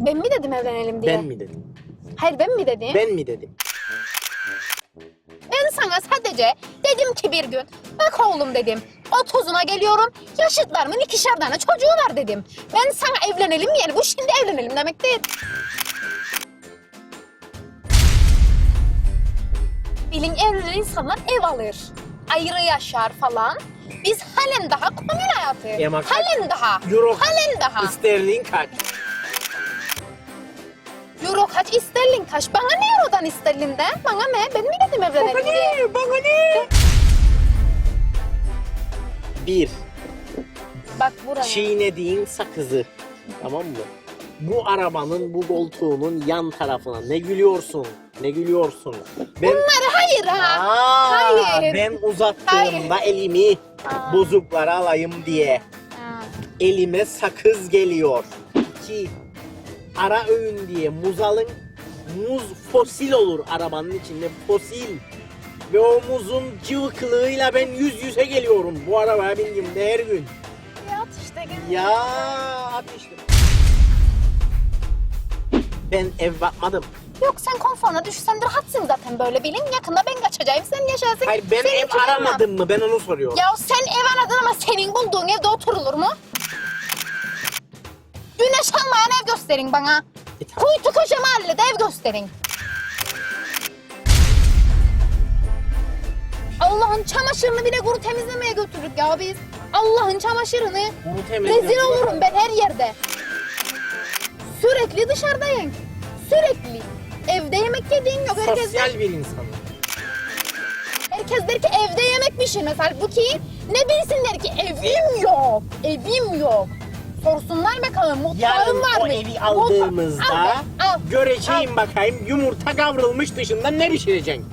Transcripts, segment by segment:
Ben mi dedim evlenelim diye? Ben mi dedim? Hayır ben mi dedim? Ben mi dedim? Ben sana sadece dedim ki bir gün bak oğlum dedim 30'una geliyorum yaşıtlarımın ikişer tane çocuğu var dedim. Ben sana evlenelim yani bu şimdi evlenelim demek değil. Bilin evlenen insanlar ev alır. Ayrı yaşar falan. Biz halen daha komün hayatı. Halen daha. Euro Halen daha. sterlin kaç? Euro kaç sterlin kaç? Bana ne eurodan sterlinden? Bana ne? Ben mi dedim evlenelim diye? Bana ne? Bir, Bak buraya. çiğnediğin sakızı. Tamam mı? Bu arabanın, bu koltuğunun yan tarafına ne gülüyorsun? Ne gülüyorsun? Ben, Hayır ha. Aa, hayır. ben uzattığımda elimi Aa. bozuklara alayım diye. Ha. elime sakız geliyor. İki, ara öğün diye muz alın. Muz fosil olur arabanın içinde fosil. Ve o muzun cıvıklığıyla ben yüz yüze geliyorum bu arabaya bindiğimde her gün. Yat işte gel. Ya abi işte. Ben ev bakmadım. Yok sen konforuna düş sen rahatsın zaten böyle bilin. Yakında ben kaçacağım sen yaşarsın. Hayır ben Senin ev aramadım mı ben onu soruyorum. Ya sen ev aradın ama senin bulduğun evde oturulur mu? Güneş almayan ev gösterin bana. E, tamam. Kuytu köşe mahallede ev gösterin. Allah'ın çamaşırını bile kuru temizlemeye götürdük ya biz. Allah'ın çamaşırını. Temizledim. Rezil olurum ben her yerde. Sürekli dışarıdayım. Sürekli. Evde yemek yediğin yok. Herkes, der, Sosyal bir insanım. herkes der ki evde yemek pişirmez. Halbuki ne bilsinler ki evim yok. Evim yok. Sorsunlar bakalım mutfağım Yarın var o mı? evi Mutfa- aldığımızda Al be, al. göreceğim bakayım yumurta kavrulmuş dışında ne pişireceksin?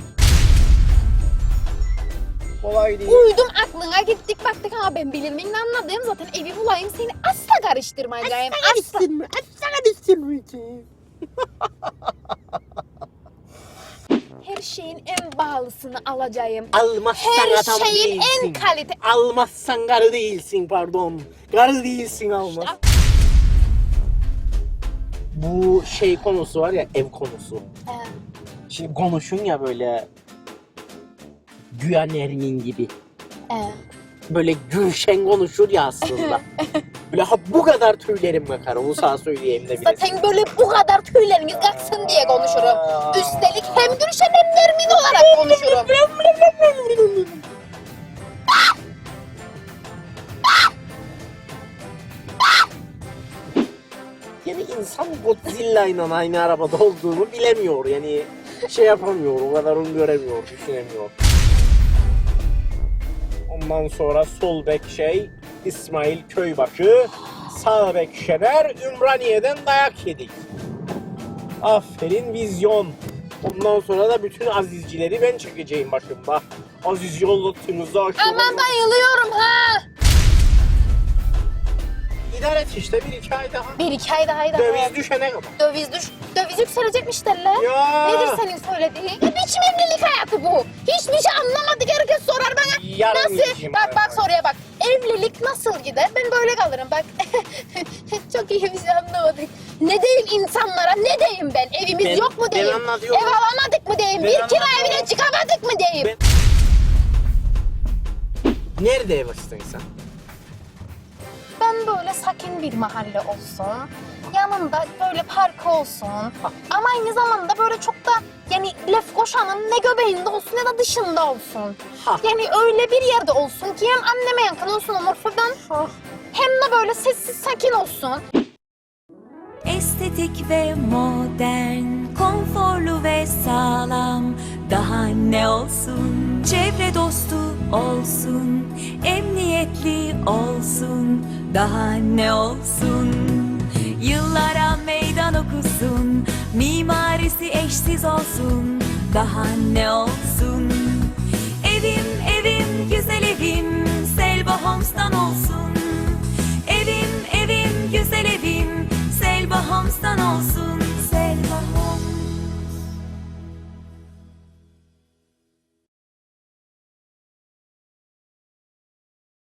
Kolay değil. Uydum aklına gittik baktık ama ben bilir miyim anladığım zaten evi bulayım seni asla karıştırmayacağım. Asla. Her şeyin en pahalısını alacağım. Almazsan Her adam şeyin değilsin. en kalite... Almazsan karı değilsin pardon. Karı değilsin almaz. Bu şey konusu var ya ev konusu. Ee, Şimdi konuşun ya böyle Güya Nermin gibi. ee. Böyle Gülşen konuşur ya aslında. böyle ha bu kadar tüylerim bakar onu sana söyleyeyim de bile. Zaten böyle bu kadar tüyleriniz kalksın diye konuşurum. Üstelik hem Gülşen hem Nermin olarak konuşurum. Yani insan Godzilla ile aynı arabada olduğunu bilemiyor. Yani şey yapamıyor, o kadar onu göremiyor, düşünemiyor. Ondan sonra sol bek şey İsmail Köybaşı, sağ bek Şener Ümraniye'den dayak yedik. Aferin vizyon. Ondan sonra da bütün azizcileri ben çekeceğim başımda. Aziz yollatınızı aşıyorum. Aman bayılıyorum ha. İdare et işte bir iki ay daha. Bir iki ay daha daha. Döviz düşene kadar. Döviz düş. Döviz yükselecekmiş derler. Ya. Nedir senin söylediğin? Ne biçim evlilik hayatı bu? Hiçbir şey anlamadık herkes sorar bana. Yarın nasıl? Bak bak soruya bak. Evlilik nasıl gider? Ben böyle kalırım bak. Çok iyi bir şey anlamadık. Ne diyeyim insanlara? Ne diyeyim ben? Evimiz Ben- yok mu ben diyeyim? anlatıyorum. Ev alamadık mı diyeyim? Ben bir kira anlatıyorum. evine çıkamadık mı diyeyim? Ben- Nerede ev açtın sen? Ben böyle sakin bir mahalle olsun. Yanında böyle park olsun. Ama aynı zamanda böyle çok da yani Lefkoşa'nın ne göbeğinde olsun ya da dışında olsun. Ha. Yani öyle bir yerde olsun ki hem anneme yakın olsun Omurfa'dan hem de böyle sessiz sakin olsun. Estetik ve modern, konforlu ve sağlam. Daha ne olsun? Çevre dostu olsun, emniyetli olsun. Daha ne olsun? Yıllara meydan okusun, mimarisi eşsiz olsun. Daha ne olsun?